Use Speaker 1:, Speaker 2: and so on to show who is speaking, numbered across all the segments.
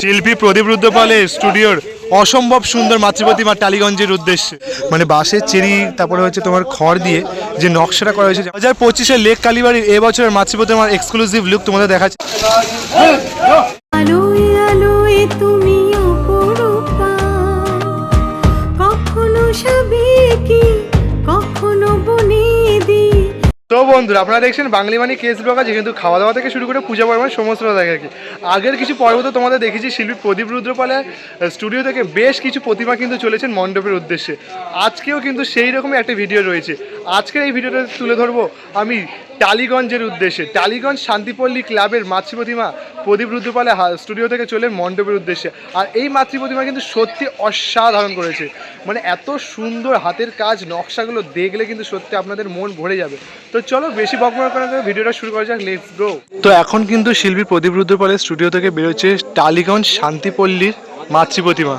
Speaker 1: শিল্পী প্রদীপ রুদ্রপালের স্টুডিওর অসম্ভব সুন্দর মাতৃপ্রতিমা টালিগঞ্জের উদ্দেশ্যে। মানে বাঁশের চেরি তারপরে হচ্ছে তোমার খড় দিয়ে যে নকশাটা করা হয়েছে দু হাজার পঁচিশে লেক কালীবাড়ির এবছরের মাতৃপ্রতিমার এক্সক্লুসিভ লুক তোমাদের দেখাচ্ছে।
Speaker 2: তুমি
Speaker 1: তো বন্ধুরা, আপনারা দেখছেন বাঙালি মানে কেস ব্লগার কিন্তু খাওয়া দাওয়া থেকে শুরু করে পূজা পার্বণ সমস্ত দেখে আর কি। আগের কিছু পর্ব তো তোমাদের দেখেছি, শিল্পী প্রদীপ রুদ্রপালের স্টুডিও থেকে বেশ কিছু প্রতিমা কিন্তু চলেছেন মণ্ডপের উদ্দেশ্যে। আজকেও কিন্তু সেই রকমই একটা ভিডিও রয়েছে। আজকের এই ভিডিওটা তুলে ধরবো আমি টালিগঞ্জের উদ্দেশ্যে। টালিগঞ্জ শান্তিপল্লী ক্লাবের মাতৃ প্রতিমা প্রদীপ রুদ্রপালের স্টুডিও থেকে চলে মণ্ডপের উদ্দেশ্যে। আর এই মাতৃ প্রতিমা কিন্তু সত্যি অসাধারণ করেছে। মানে এত সুন্দর হাতের কাজ, নকশাগুলো দেখলে কিন্তু সত্যি আপনাদের মন ভরে যাবে। তো চলো বেশি বকবক আগে ভিডিওটা শুরু করা যাক লেটস গো তো এখন কিন্তু শিল্পী প্রদীপ রুদ্রপালের স্টুডিও থেকে বেরোচ্ছে টালিগঞ্জ শান্তিপল্লীর মাতৃ প্রতিমা।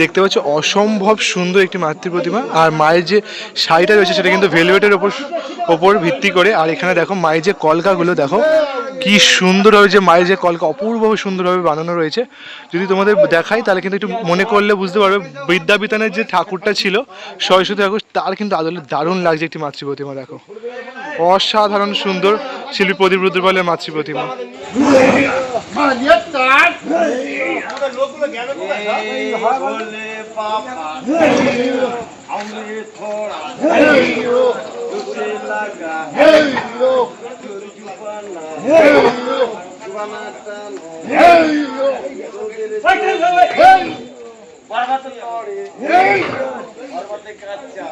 Speaker 1: দেখতে পাচ্ছ, অসম্ভব সুন্দর একটি মাতৃ প্রতিমা। আর মায়ের যে শাড়িটা রয়েছে, সেটা কিন্তু ভেলভেটের ওপর ওপর ভিত্তি করে। আর এখানে দেখো, মায়ের যে কলকাগুলো, দেখো, কি সুন্দরভাবে যে মায়ের যে কলকা, অপূর্বভাবে সুন্দরভাবে বানানো রয়েছে। যদি তোমাদের দেখাই, তাহলে কিন্তু একটু মনে করলে বুঝতে পারবে বিদ্যাবিতানের যে ঠাকুরটা ছিল, সরস্বতী ঠাকুর, তার কিন্তু আদলে দারুণ লাগছে একটি মাতৃ প্রতিমা, দেখো। অসাধারণ সুন্দর শিল্পী প্রদীপ রুদ্রপালের মাতৃ প্রতিমা।
Speaker 3: পর্বত পড়ে।
Speaker 2: পর্বতে কাচ্চা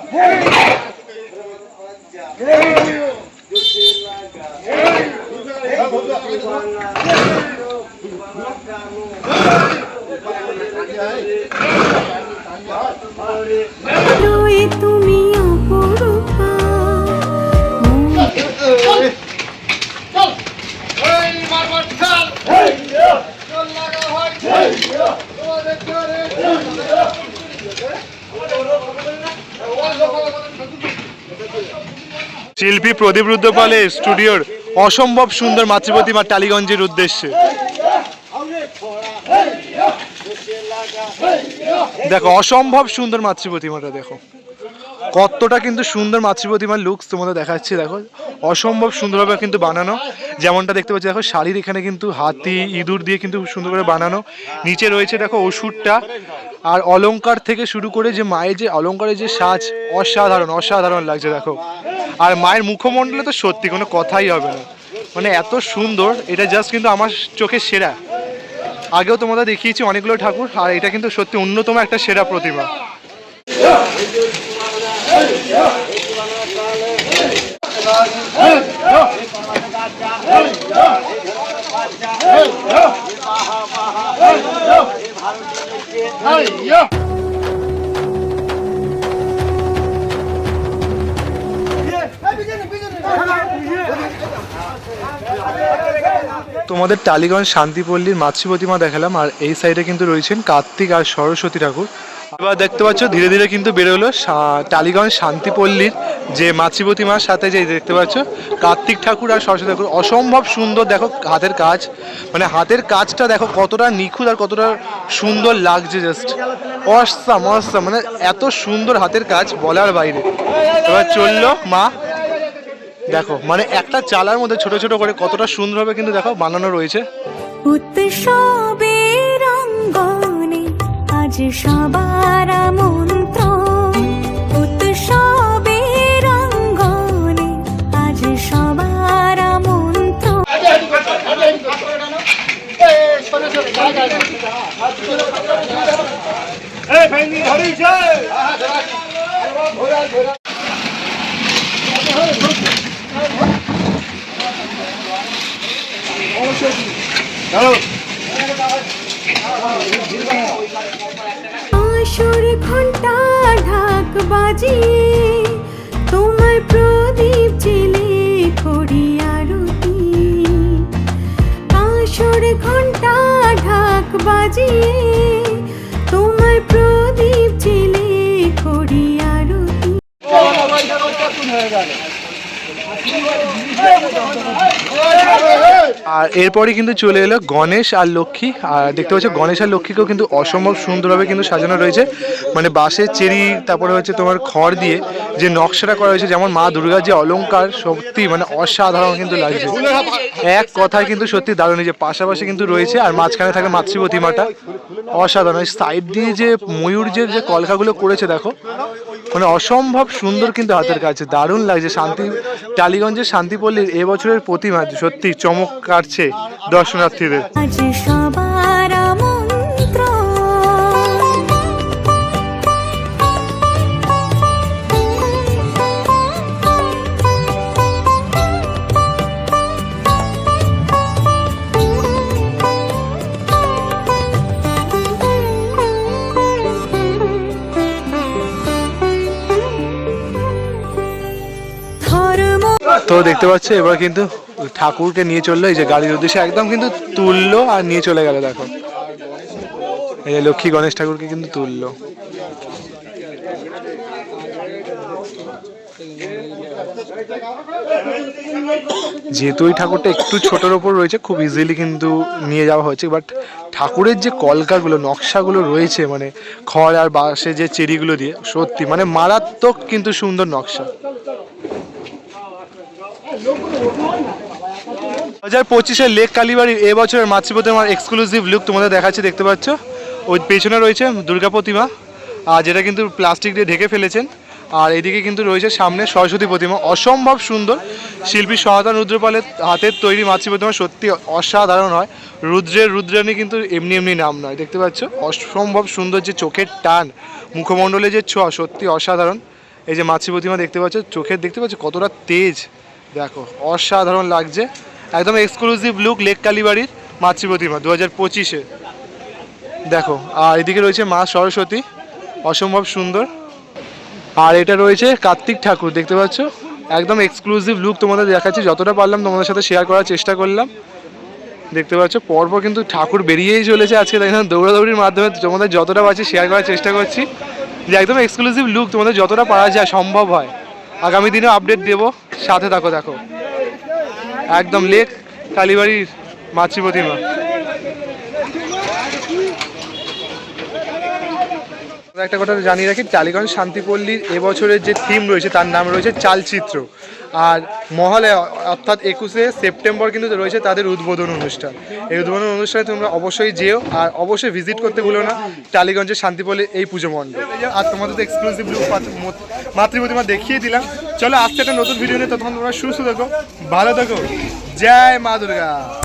Speaker 2: লাগা
Speaker 1: শিল্পী প্রদীপ রুদ্রপালের স্টুডিওর অসম্ভব সুন্দর মাতৃপ্রতিমা টালিগঞ্জের উদ্দেশ্যে। দেখো, অসম্ভব সুন্দর মাতৃ প্রতিমাটা দেখো। কতটা কিন্তু সুন্দর মাতৃ প্রতিমার লুকস তোমাদের দেখাচ্ছি, দেখো। অসম্ভব সুন্দরভাবে কিন্তু বানানো। যেমনটা দেখতে পাচ্ছি, দেখো, শাড়ির এখানে কিন্তু হাতি, ইঁদুর দিয়ে কিন্তু সুন্দর করে বানানো। নিচে রয়েছে, দেখো, ওষুধটা। আর অলঙ্কার থেকে শুরু করে যে মায়ের যে অলংকারের যে সাজ, অসাধারণ অসাধারণ লাগছে, দেখো। আর মায়ের মুখমণ্ডলে তো সত্যি কোনো কথাই হবে না। মানে এত সুন্দর, এটা জাস্ট কিন্তু আমার চোখে সেরা। আগেও তোমাদের দেখিয়েছি অনেকগুলো ঠাকুর আর এটা কিন্তু সত্যি অন্যতম একটা সেরা প্রতিমা তোমাদের টালিগঞ্জ শান্তিপল্লীর মাতৃ প্রতিমা দেখালাম, আর এই সাইডে কিন্তু রয়েছেন কার্তিক আর সরস্বতী ঠাকুর। এবার দেখতে পাচ্ছ, ধীরে ধীরে কিন্তু বেরোলো টালিগঞ্জ শান্তিপল্লীর যে মাতৃ প্রতিমার সাথে যে দেখতে পাচ্ছ, কার্তিক ঠাকুর আর সরস্বতী ঠাকুর। অসম্ভব সুন্দর, দেখো হাতের কাজ মানে হাতের কাজটা দেখো কতটা নিখুঁত আর কতটা সুন্দর লাগছে জাস্ট অসাম অসাম মানে এত সুন্দর হাতের কাজ বলার বাইরে। এবার চলল মা দেখো মানে একটা চালার মধ্যে ছোট ছোট করে কতটা সুন্দরভাবে কিন্তু দেখো বানানো রয়েছে।
Speaker 2: আজ সবার আজ মন্ত্র আসর ঘণ্টা ঢাক বাজিয়ে তোমার প্রদীপ জেলে করি আরতি। আসর ঘণ্টা ঢাক বাজিয়ে
Speaker 1: আর এরপরই কিন্তু চলে এলো গণেশ আর লক্ষ্মী। আর দেখতে পাচ্ছ, গণেশ আর লক্ষ্মীকেও কিন্তু অসম্ভব সুন্দরভাবে কিন্তু সাজানো রয়েছে। মানে বাঁশের চেরি, তারপরে হচ্ছে তোমার খড় দিয়ে যে নকশাটা করা হয়েছে, যেমন মা দুর্গার যে অলঙ্কার সত্যি মানে অসাধারণ কিন্তু লাগছে। এক কথায় কিন্তু সত্যি দারুণ যে পাশাপাশি কিন্তু রয়েছে, আর মাঝখানে থাকে মাতৃ প্রতিমাটা অসাধারণ সাইড দিয়ে যে ময়ূর যে কলকাগুলো করেছে, দেখো মানে অসম্ভব সুন্দর কিন্তু হাতের কাছে দারুণ লাগছে। শান্তি, টালিগঞ্জের শান্তিপল্লীর এবছরের প্রতিমা, সত্যি চমক কাটছে দর্শনার্থীদের। তো দেখতে পাচ্ছ, এবার কিন্তু ঠাকুরকে নিয়ে চলল, এই যে গাড়ির উদ্দেশ্যে একদম কিন্তু তুললো আর নিয়ে চলে গেল, দেখো। এই যে লক্ষ্মী গণেশ ঠাকুরকে কিন্তু তুললো। যেহেতু ওই ঠাকুরটা একটু ছোটোর ওপর রয়েছে, খুব ইজিলি কিন্তু নিয়ে যাওয়া হয়েছে বাট ঠাকুরের যে কলকাগুলো, নকশাগুলো রয়েছে মানে খড় আর বাঁশে যে চেরিগুলো দিয়ে, সত্যি মানে মারাত্মক কিন্তু সুন্দর নকশা। হাজার পঁচিশের লেক কালীবাড়ির এবছরের মাতৃ প্রতিমার এক্সক্লুসিভ লুক তোমাদের দেখাচ্ছে, দেখতে পাচ্ছ? ওই পেছনে রয়েছে দুর্গা প্রতিমা, আর যেটা কিন্তু প্লাস্টিক দিয়ে ঢেকে ফেলেছেন। আর এদিকে কিন্তু রয়েছে সামনে সরস্বতী প্রতিমা, অসম্ভব সুন্দর। শিল্পী সহায়তা রুদ্রপালের হাতের তৈরি মাতৃ প্রতিমা সত্যি অসাধারণ হয়। রুদ্রের রুদ্রাণী কিন্তু এমনি এমনি নাম নয়, দেখতে পাচ্ছ? অসম্ভব সুন্দর যে চোখের টান, মুখমণ্ডলে যে ছোঁয়া, সত্যি অসাধারণ। এই যে মাতৃ প্রতিমা দেখতে পাচ্ছ, চোখের, দেখতে পাচ্ছ কতটা তেজ। দেখো, অসাধারণ লাগছে। একদম এক্সক্লুসিভ লুক লেক কালীবাড়ির মাতৃ প্রতিমা দু হাজার পঁচিশে। দেখো, আর এদিকে রয়েছে মা সরস্বতী, অসম্ভব সুন্দর। আর এটা রয়েছে কার্তিক ঠাকুর, দেখতে পাচ্ছ? একদম এক্সক্লুসিভ লুক তোমাদের দেখাচ্ছি, যতটা পারলাম তোমাদের সাথে শেয়ার করার চেষ্টা করলাম। দেখতে পাচ্ছ, পরপর কিন্তু ঠাকুর বেরিয়েই চলেছে আজকে, তাই দৌড়াদৌড়ির মাধ্যমে তোমাদের যতটা পারছি শেয়ার করার চেষ্টা করছি। যে একদম এক্সক্লুসিভ লুক তোমাদের যতটা পারা যায়, সম্ভব হয়। আগামী দিনে আপডেট দেব। সাথে থাকো, দেখো। একদম লেক কালীবাড়ির মাতৃ প্রতিমা। একটা কথা জানিয়ে রাখি টালিগঞ্জ শান্তিপল্লীর এবছরের যে থিম রয়েছে, তার নাম রয়েছে চালচিত্র। আর মহলে, অর্থাৎ একুশে সেপ্টেম্বর কিন্তু রয়েছে তাদের উদ্বোধন অনুষ্ঠান। এই উদ্বোধন অনুষ্ঠানে তোমরা অবশ্যই যেও আর অবশ্যই ভিজিট করতে ভুলো না টালিগঞ্জের শান্তিপল্লী এই পুজো মণ্ডপ। আর তোমাদের তো এক্সক্লুসিভ মাতৃপ্রতিমা মাতৃ প্রতিমা দেখিয়ে দিলাম। চলো আজকে একটা নতুন ভিডিও নিয়ে তখন তোমরা সুস্থ থাকো, ভালো থাকো। জয় মা দুর্গা।